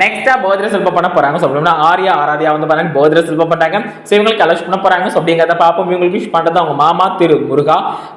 நெக்ஸ்டா போதிர செல்வம் பண்ண போறாங்க. ஸோ அப்படின்னா ஆர்யா ஆராதியா வந்து பாருங்க போதிர செல்வம் பண்ணாங்க ஸோ இவங்களுக்கு கலெக்ட் பண்ண போறாங்க. ஸோ அப்படிங்கிறத பார்ப்போம். இவங்களுக்கு விஷ் பண்றது அவங்க மாமா திரு முருகா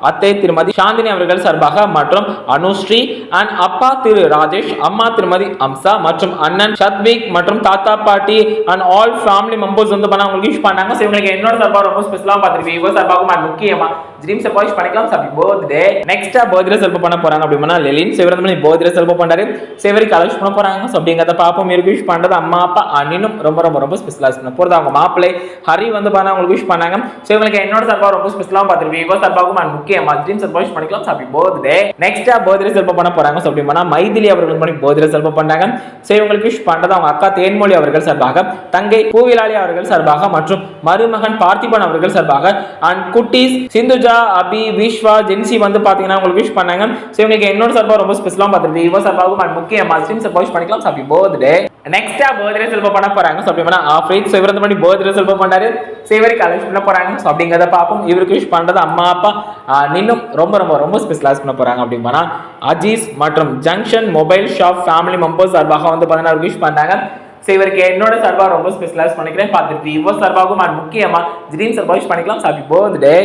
அத்தை திருமதி சாந்தினி அவர்கள் சார்பாக மற்றும் அனுஸ்ரீ அண்ட் அப்பா திரு ராஜேஷ் அம்மா திருமதி அம்சா மற்றும் அண்ணன் சத்விக் மற்றும் தாத்தா பாட்டி அண்ட் ஆல் ஃபேமிலி மெம்பர்ஸ் வந்து பண்ண அவங்களுக்கு விஷ் பண்ணாங்க ஸோ இவங்களுக்கு என்னோட சார்பாக ரொம்ப ஸ்பெஷலாக பார்த்துருக்கீங்க இவங்க சார்பாகவும் முக்கியமா. ட்ரீம்ஸ் பாய்ஸ் பண்ணிக்கலாம். சாப்பி பர்த்டே நெக்ஸ்டா பர்த்டே செல்ப பண்ண போறாங்க அப்படின்னா லெலின். சிவரந்தமணி பர்த்டே செல்ப பண்றாரு. சிவரி கலெக்ட் பண்ண போறாங்க. ஸோ அப்படிங்கிறத பார்ப்போம். இருக்கு விஷ் பண்றது அம்மா அப்பா அண்ணினும் ரொம்ப ரொம்ப ரொம்ப ஸ்பெஷலாக பண்ண போகிறது அவங்க மாப்பிள்ளை ஹரி வந்து பார்த்தா அவங்களுக்கு விஷ் பண்ணாங்க. ஸோ இவங்களுக்கு என்னோட சார்பாக ரொம்ப ஸ்பெஷலாக பார்த்துருக்கீங்க இவங்க சார்பாகவும் முக்கியமாக முக்கியமா ட்ரீம்ஸ் விஷ் பண்ணிக்கலாம். சாப்பி பர்த்டே நெக்ஸ்ட்டாக பர்த்டே செல்ப பண்ண போறாங்க. ஸோ அப்படின்னா மைதிலி அவர்கள் பண்ணி பர்த்டே செல்ப பண்ணாங்க. ஸோ இவங்களுக்கு விஷ் பண்ணுறது அவங்க அக்கா தேன்மொழி அவர்கள் சார்பாக தங்கை பூவிலாளி அவர்கள் சார்பாக மற்றும் மருமகன் பார்த்திபன் அவர்கள் சார்பாக அண்ட் குட்டீஸ் சிந்துஜா அபி விஸ்வா ஜென்சி வந்து பார்த்தீங்கன்னா உங்களுக்கு விஷ் பண்ணாங்க. ஸோ இவங்களுக்கு என்னோட சார்பாக ரொம்ப ஸ்பெஷலாக பார்த்துருக்கு இவ சார்பாகவும் அண்ட் முக்கியமா ஸ்ட்ரீம்ஸ் பாய்ஸ் பண்ணிக்கலாம். ஹாப்பி பர்த்டே நெக்ஸ்டா பர்த்டே செல்ப பண்ண போறாங்க. ஸோ அப்படின்னா ஆஃப்ரீத் ஸோ இவர் வந்து மாதிரி பர்த்டே செல்ப பண்ணாரு ஸோ இவருக்கு கலெக்ட் பண்ண போறாங்க. ஸோ அப்படிங்கிறத பார்ப்போம். இவருக்கு விஷ் பண்ணுறது அம்மா அப்பா ஆஹ், இன்னும் ரொம்ப ரொம்ப ரொம்ப ஸ்பெஷலாக பண்ண போறாங்க அப்படின்னா அஜீஸ் மற்றும் junction mobile shop family members சார்பாக வந்து பார்த்தீங்கன்னா விஷ் பண்ணாங்க ஸோ இவருக்கு என்னோட சார்பாக ரொம்ப ஸ்பெஷலைஸ் பண்ணிக்கிறேன். பார்த்துட்டு இவ சார்பாகவும் and முக்கியமா ட்ரீம் சார்பாக பண்ணிக்கலாம். ஹாப்பி பர்த்டே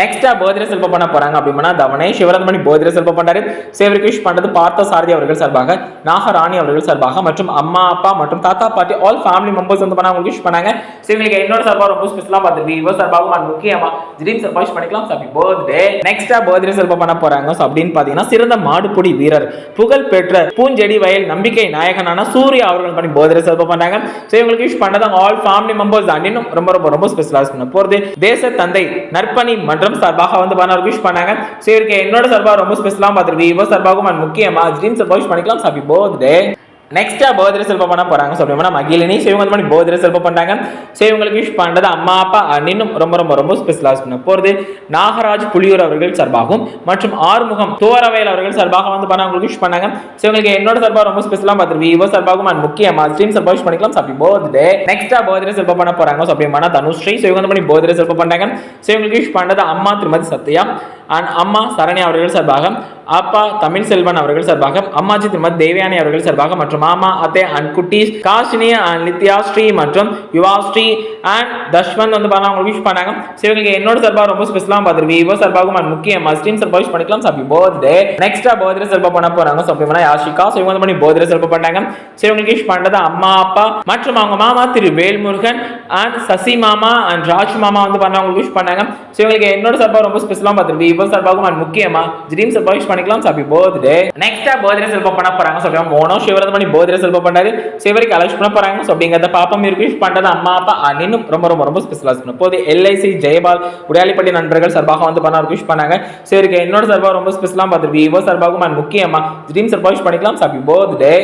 நெக்ஸ்டா போதிர செல்ப பண்ண போறாங்க அப்படின்னா தவணை. சிவரத்மணி போதிர செல்ப பண்றாரு. ஸோ இவருக்கு விஷ் பண்றது பார்த்த சாரதி அவர்கள் சார்பாக நாகராணி அவர்கள் சார்பாக மற்றும் அம்மா அப்பா மற்றும் தாத்தா பாட்டி ஆல் ஃபேமிலி மெம்பர்ஸ் வந்து பண்ண அவங்களுக்கு விஷ் பண்ணாங்க. ஸோ இவங்களுக்கு என்னோட சார்பாக ரொம்ப ஸ்பெஷலாக பார்த்துட்டு இவ சார்பாகவும் முக்கியமா திடீர் சார்பாக wish பண்ணிக்கலாம் ஹாப்பி பர்த்டே நெக்ஸ்டா போதிர செல்ப பண்ண போறாங்க. ஸோ அப்படின்னு பார்த்தீங்கன்னா சிறந்த மாடுபுடி வீரர் புகழ் பெற்ற பூஞ்செடி வயல் நம்பிக்கை நாயகனான சூர்யா அவர்கள் பண்ணி போதிர செல்ப பண்ணாங்க ஸோ இவங்களுக்கு விஷ் பண்ணது ஆல் ஃபேமிலி மெம்பர்ஸ் அண்ணினும் ரொம்ப ரொம்ப ரொம்ப ஸ்பெஷலாக பண்ண போகிறது தேச தந்தை நற்பணி மற்றும் சார்பாக வந்து பண்ண விஷ் பண்ணாங்க. சரி என்னோட சார்பாக ரொம்ப ஸ்பெஷலாக பார்த்துருக்கு இவ சார்பாகவும் அண்ட் முக்கியமா? ஜீன் சார்பாக விஷ் பண்ணிக்கலாம். ஹாப்பி பர்த்டே நெக்ஸ்ட்டாக பர்த்டே செல்ப பண்ண போகிறாங்க ஸோ அப்படின்னா மகிழினி ஸோ இவங்க பண்ணி பர்த்டே செல்ப பண்ணாங்க ஸோ இவங்களுக்கு விஷ் பண்ணுறது அம்மா அப்பா அண்ணினும் ரொம்ப ரொம்ப ரொம்ப ஸ்பெஷலாக பண்ண போகிறது நாகராஜ் புலியூர் அவர்கள் சார்பாகவும் மற்றும் ஆறுமுகம் தோரவேல் அவர்கள் சார்பாக வந்து பண்ண அவங்களுக்கு விஷ் பண்ணாங்க. ஸோ இவங்களுக்கு என்னோட சார்பாக ரொம்ப ஸ்பெஷலாக பார்த்துருக்கு இவ சார்பாகவும் அண்ட் முக்கியமா ஸ்ட்ரீம் சார்பாக விஷ் பண்ணிக்கலாம். ஹாப்பி பர்த்டே நெக்ஸ்ட்டாக பர்த்டே செல்ப பண்ண போகிறாங்க ஸோ அப்படின்னா தனுஸ்ரீ ஸோ இவங்க பண்ணி பர்த்டே செல்ப பண்ணாங்க ஸோ இவங்களுக்கு விஷ் பண்ணுறது அம்மா திருமதி சத்யா. அண்ட் அம்மா சரண்யா அவர்கள் சார்பாக அப்பா தமிழ் செல்வன் அவர்கள் சார்பாக அம்மாஜி திருமதி தேவயானி அவர்கள் சார்பாக மற்றும் மாமா அத்தே அண்ட் குட்டீஸ் காஷினி அண்ட் லித்யா ஸ்ரீ மற்றும் யுவா ஸ்ரீ அண்ட் தஷ்வந்த் வந்து பார்த்தா அவங்க விஷ் பண்ணாங்க. சரி இவங்களுக்கு என்னோட சார்பாக ரொம்ப ஸ்பெஷலாக பார்த்துருக்கு இவோ சார்பாகவும் அண்ட் முக்கிய ஸ்ட்ரீம் சார்பாக விஷ் பண்ணிக்கலாம். சாப்பி பர்த்டே நெக்ஸ்டா பர்த்டே சார்பாக பண்ண போறாங்க. ஸோ அப்படின்னா யாஷிகா ஸோ இவங்க வந்து பண்ணி பர்த்டே சார்பாக பண்ணாங்க சரி இவங்களுக்கு விஷ் பண்ணுறது அம்மா அப்பா மற்றும் அவங்க மாமா திரு வேல்முருகன் அண்ட் சசி மாமா அண்ட் ராஜ் மாமா வந்து பண்ண அவங்களுக்கு விஷ் பண்ணாங்க. ஸோ இவங்களுக்கு என்னோட சார்பாக ரொம்ப ஸ்பெஷலாக பார்த்துருக்கு இவோ யுவன் சார்பாகும் அண்ட் முக்கியமா? ட்ரீம் சார்பாக விஷ் பண்ணிக்கலாம் சாப்பி பர்த்டே நெக்ஸ்டா பர்த்டே செல்ப பண்ண போறாங்க ஸோ மோனோ சிவரது பண்ணி பர்த்டே செல்ப பண்ணாரு. சிவருக்கு அலட்சி பண்ண போறாங்க. ஸோ அப்படிங்கிறத பாப்பம் இருக்கு விஷ் பண்றது அம்மா அப்பா and இன்னும் ரொம்ப ரொம்ப ரொம்ப ஸ்பெஷலாக பண்ண போது எல்ஐசி ஜெயபால் உடையாளிப்பட்டி நண்பர்கள் சார்பாக வந்து பண்ண விஷ் பண்ணாங்க. ஸோ என்னோட சார்பாக ரொம்ப ஸ்பெஷலாக பார்த்துருக்கு இவோ சார்பாகும் அண்ட் முக்கியமா? ட்ரீம் சார்பாக விஷ் பண்ணிக்கலாம் சாப்பி பர்த்டே